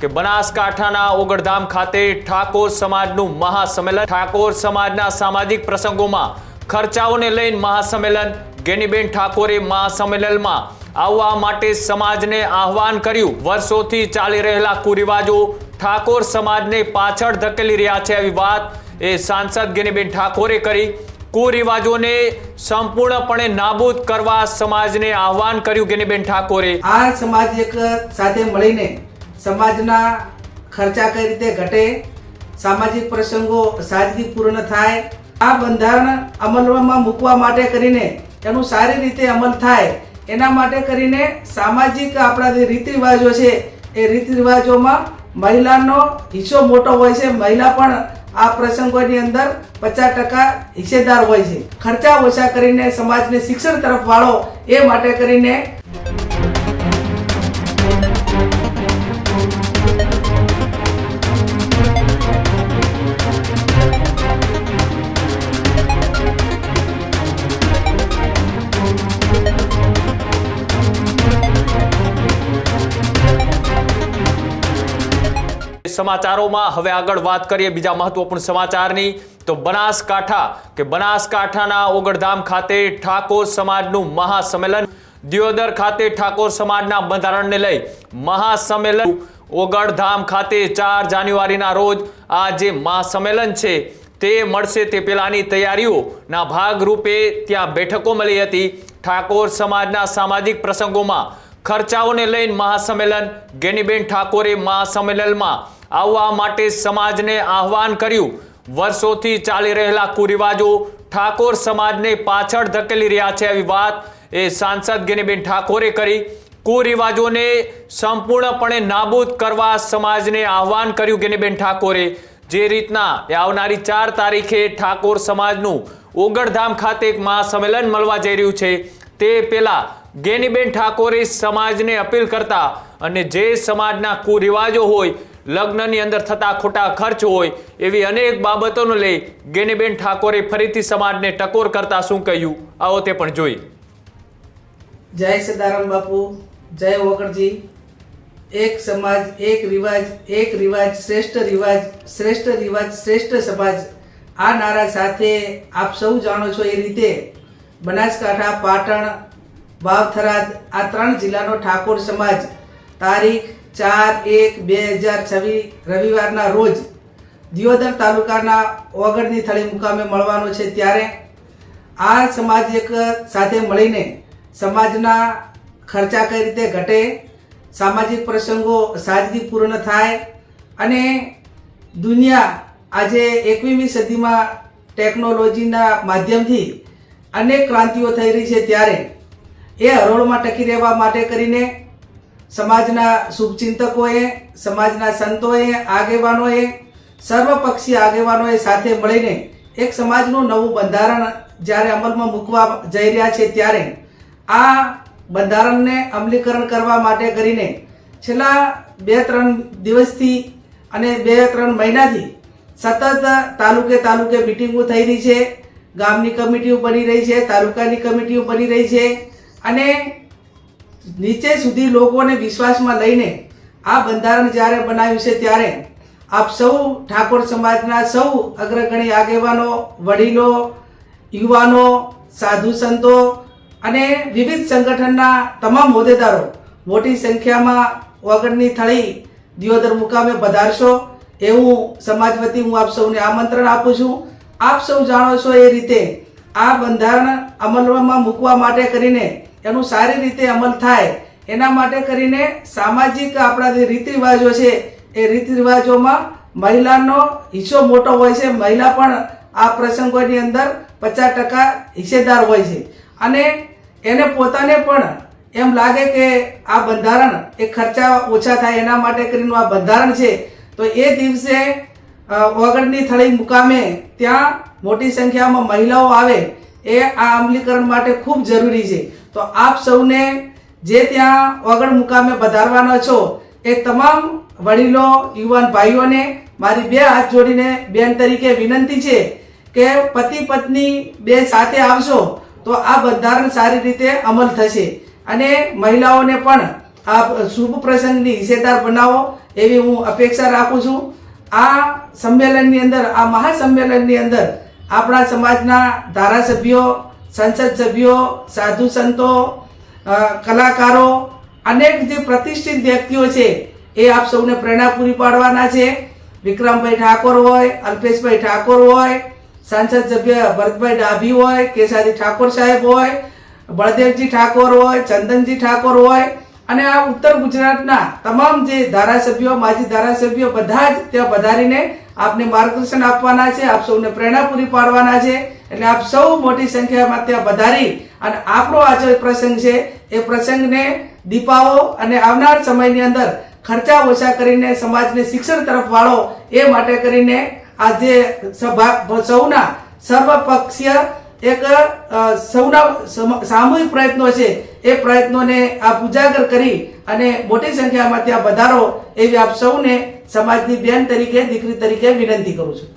કે બનાસકાંઠાના ઓગળધામ ખાતે ઠાકોર સમાજનું મહાસંમેલન. ઠાકોર સમાજના સામાજિક પ્રસંગોમાં ખર્ચાઓને લઈને મહાસંમેલન. ગેનીબેન ઠાકોરે મહાસંમેલનમાં આવવા માટે સમાજને આહવાન કર્યું. વર્ષોથી ચાલી રહેલા કુરિવાજો ઠાકોર સમાજને પાછળ ધકેલી રહ્યા છે આવી વાત એ સાંસદ ગેનીબેન ઠાકોરે કરી. કુરિવાજોને સંપૂર્ણપણે નાબૂદ કરવા સમાજને આહવાન કર્યું ગેનીબેન ઠાકોરે. આ સમાજ એક સાથે મળીને સમાજના ખર્ચા કઈ રીતે ઘટે, સામાજિક પ્રસંગો સાદગી પૂર્ણ થાય, આ બંધારણ અમલમાં મૂકવા માટે કરીને એનું સારી રીતે અમલ થાય, એના માટે કરીને સામાજિક આપણા જે રીત રિવાજો છે, એ રીત રિવાજોમાં મહિલાનો હિસ્સો મોટો હોય છે, મહિલા પણ આ પ્રસંગોની અંદર પચાસ ટકા હિસ્સેદાર હોય છે. ખર્ચા ઓછા કરીને સમાજને શિક્ષણ તરફ વાળો એ માટે કરીને સમાચારોમાં હવે આગળ વાત કરીએ બીજા મહત્વપૂર્ણ સમાચારની. તો બનાસકાંઠા, કે બનાસકાંઠાના ઓગળધામ ખાતે ઠાકોર સમાજનું મહાસંમેલન. દિયોદર ખાતે ઠાકોર સમાજના બંધારણને લઈ મહાસંમેલન. ઓગળધામ ખાતે ચાર જાન્યુઆરીના રોજ આ જે મહાસંમેલન છે, તે મળશે તે પહેલાંની તૈયારીઓના ભાગરૂપે ત્યાં બેઠકો મળી હતી. ઠાકોર સમાજના સામાજિક પ્રસંગોમાં ખર્ચાઓને લઈને મહાસંમેલન. ગેનીબેન ઠાકોરે મહાસંમેલનમાં આવવા માટે સમાજને આહવાન કર્યું. વર્ષોથી ચાલી રહેલા કુરિવાજો ઠાકોર સમાજને પાછળ ધકેલી રહ્યા છે આવી વાત એ સાંસદ ગેનીબેન ઠાકોરે કરી. કુરિવાજોને સંપૂર્ણપણે નાબૂદ કરવા સમાજને આહવાન કર્યું ગિનીબેન ઠાકોરે. જે રીતના એ આવનારી ચાર તારીખે ઠાકોર સમાજનું ઓગળધામ ખાતે એક મહાસંમેલન મળવા જઈ રહ્યું છે. તે પહેલાં ગેનીબેન ઠાકોરે સમાજને અપીલ કરતા અને જે સમાજના કુરિવાજો હોય લગ્નની અંદર થતા ખોટા ખર્ચ હોય એવી અનેક બાબતોને લઈ ગેનીબેન ઠાકોરે ફરીથી સમાજને ટકોર કરતા શું કહ્યું? આવો તે પણ જોઈ જય સદારામ બાપુ, જય વગરજી એક સમાજ, એક રિવાજ એક રિવાજ, શ્રેષ્ઠ રિવાજ શ્રેષ્ઠ રિવાજ, શ્રેષ્ઠ સમાજ. આ નારા સાથે આપ સૌ જાણો છો એ રીતે બનાસકાંઠા, પાટણ વાવથરાદ આ ત્રણ જિલ્લાનો ઠાકોર સમાજ. તારીખ ચાર એક બે હજાર છવ્વીસ રવિવારના રોજ દિયોદર તાલુકાના ઓગળની થળી મુકામે મળવાનો છે. ત્યારે આ સમાજ એક સાથે મળીને સમાજના ખર્ચા કઈ રીતે ઘટે, સામાજિક પ્રસંગો સાજગી પૂર્ણ થાય અને દુનિયા આજે એકવીમી સદીમાં ટેકનોલોજીના માધ્યમથી અનેક ક્રાંતિઓ થઈ રહી છે. ત્યારે એ હરોળમાં ટકી રહેવા માટે કરીને સમાજના શુભચિંતકોએ, સમાજના સંતોએ, આગેવાનોએ સર્વપક્ષી આગેવાનોએ સાથે મળીને એક સમાજનું નવું બંધારણ જ્યારે અમલમાં મૂકવા જઈ રહ્યા છે ત્યારે આ બંધારણને અમલીકરણ કરવા માટે કરીને છેલ્લા બે ત્રણ દિવસથી અને બે ત્રણ મહિનાથી સતત તાલુકે તાલુકે મિટિંગો થઈ રહી છે, ગામની કમિટીઓ બની રહી છે, તાલુકાની કમિટીઓ બની રહી છે અને નીચે સુધી લોકોને વિશ્વાસમાં લઈને આ બંધારણ જ્યારે બનાવ્યું છે ત્યારે આપ સૌ ઠાકોર સમાજના સૌ અગ્રગણી આગેવાનો, વડીલો, યુવાનો, સાધુ સંતો અને વિવિધ સંગઠનના તમામ હોદ્દેદારો મોટી સંખ્યામાં વગરની થળી દિયોદર મુકામે પધારશો એવું સમાજ વતી હું આપ સૌને આમંત્રણ આપું છું. આપ સૌ જાણો છો એ રીતે આ બંધારણ અમલમાં મૂકવા માટે કરીને એનું સારી રીતે અમલ થાય. એના માટે કરીને સામાજિક આપણા જે રીત રિવાજો છે, એ રીત રિવાજોમાં મહિલાનો હિસ્સો મોટો હોય છે. મહિલા પણ આ પ્રસંગોની અંદર પચાસ ટકા હિસ્સેદાર હોય છે. અને એને પોતાને પણ એમ લાગે કે આ બંધારણ એ ખર્ચા ઓછા થાય, એના માટે કરીને આ બંધારણ છે. તો એ દિવસે વગરની થળી મુકામે ત્યાં મોટી સંખ્યામાં મહિલાઓ આવે. એ આ અમલીકરણ માટે ખૂબ જરૂરી છે. તો આપ સૌને જે ત્યાં વગર મુકામે પધારવાના છો, એ તમામ વડીલો, યુવાન ભાઈઓને મારી બે હાથ જોડીને બેન તરીકે વિનંતી છે કે પતિ પત્ની બે સાથે આવશો, તો આ બંધારણ સારી રીતે અમલ થશે. અને મહિલાઓને પણ આ શુભ પ્રસંગની હિસ્સેદાર બનાવો એવી હું અપેક્ષા રાખું છું. આ સંમેલનની અંદર, આ મહાસંમેલનની અંદર આપણા સમાજના ધારાસભ્યો સંસદ સભ્યો, સાધુ સંતો કલાકારો, અનેક જે પ્રતિષ્ઠિત વ્યક્તિઓ છે, એ આપ સૌને પ્રેરણા પૂરી પાડવાના છે. વિક્રમભાઈ ઠાકોર હોય, અલ્પેશભાઈ ઠાકોર હોય, સાંસદ સભ્ય ભરતભાઈ ડાભી હોય કેસાદી ઠાકોર સાહેબ હોય, બળદેવજી ઠાકોર હોય, ચંદનજી ઠાકોર હોય, અને આ ઉત્તર ગુજરાતના તમામ જે ધારાસભ્યો, માજી ધારાસભ્યો બધા જ ત્યાં વધારીને આપને માર્ગદર્શન આપવાના છે, આપ સૌને પ્રેરણા પૂરી પાડવાના છે. એટલે આપ સૌ મોટી સંખ્યામાં ત્યાં વધારી અને આપણો આ જે પ્રસંગ છે, એ પ્રસંગને દીપાવો અને આવનાર સમયની અંદર ખર્ચા ઓછા કરીને સમાજને શિક્ષણ તરફ વાળો એ માટે કરીને આ જે સભા, સૌના સર્વપક્ષીય એક સૌના સમ- સામૂહિક પ્રયત્નો છે, એ પ્રયત્નોને આપ ઉજાગર કરી અને મોટી સંખ્યામાં ત્યાં વધારો એવી આપ સૌને સમાજની બેન તરીકે, દીકરી તરીકે વિનંતી કરું છું.